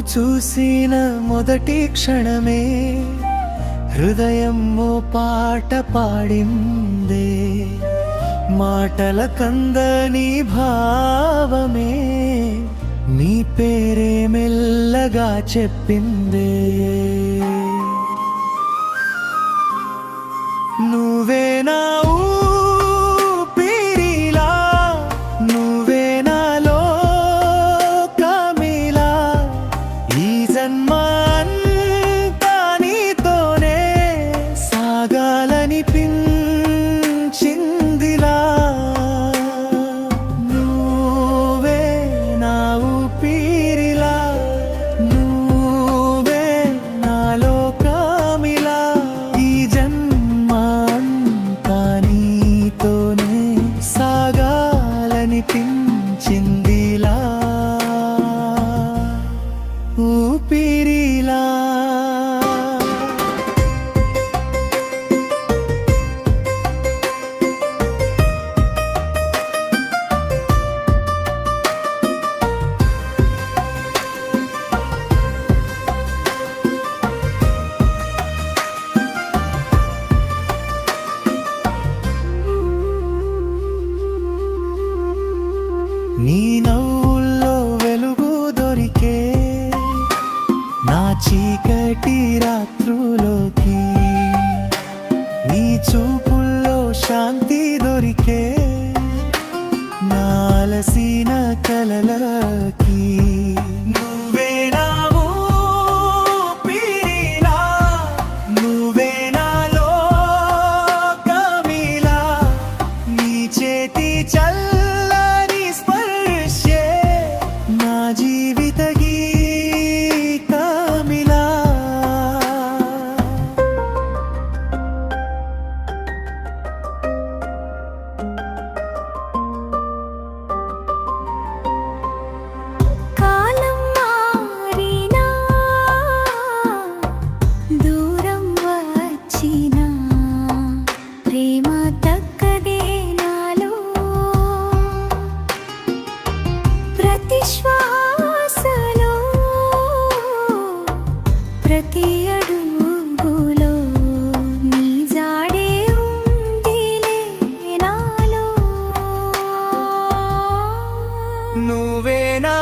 చూసిన మొదటి క్షణమే హృదయం ఓ పాట పాడిందే. మాటల కందని భావమే నీ పేరే మెల్లగా చెప్పిందే. నీ నవ్వుల్లో వెలుగు దొరికే నా చీకటి రాత్రులోకి నీ చూపుల్లో శాంతి దొరికే నాలసిన కలలకి. నువ్వే నా